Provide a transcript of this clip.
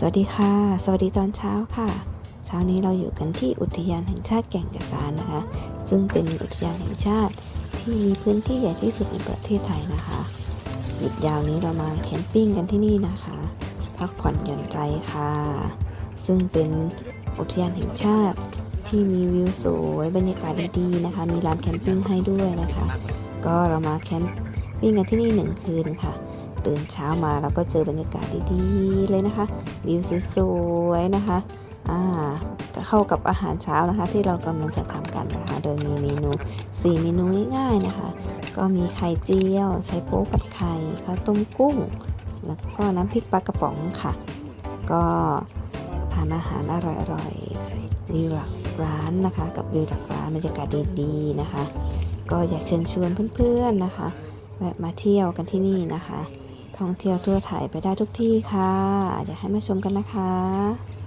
สวัสดีค่ะ สวัสดีตอนเช้าค่ะ เช้านี้เราอยู่กันที่อุทยานแห่งชาติแก่งกระจานนะคะ ซึ่งเป็นอุทยานแห่งชาติที่มีพื้นที่ใหญ่ที่สุดในประเทศไทยนะคะหยุดยาวนี้เรามาแคมปิ้งกันที่นี่นะคะ พักผ่อนหย่อนใจค่ะ ซึ่งเป็นอุทยานแห่งชาติที่มีวิวสวยบรรยากาศดีๆนะคะ มีร้านแคมปิ้งให้ด้วยนะคะ ก็เรามาแคมปิ้งกันที่นี่หนึ่งคืนค่ะ ตื่นเช้ามาเราก็เจอบรรยากาศดีๆเลยนะคะ วิวสวยๆนะคะอ่าเข้ากับอาหารเช้านะคะ ที่เรากำลังจะทำกันนะคะ โดยมีเมนู 4 เมนูง่ายๆนะคะ ก็มีไข่เจียวใช้โป๊ผัดไข่ข้าวต้มกุ้ง แล้วก็น้ำพริกปลากระป๋องค่ะ ก็ทานอาหารอร่อยๆวิวหลักร้านนะคะ กับวิวหลักร้านบรรยากาศดีๆนะคะ ก็อยากเชิญชวนเพื่อนๆนะคะแวะมาเที่ยวกันที่นี่นะคะ ท่องเที่ยวทั่วไทยไปได้ทุกที่ค่ะ อยากให้มาชมกันนะคะ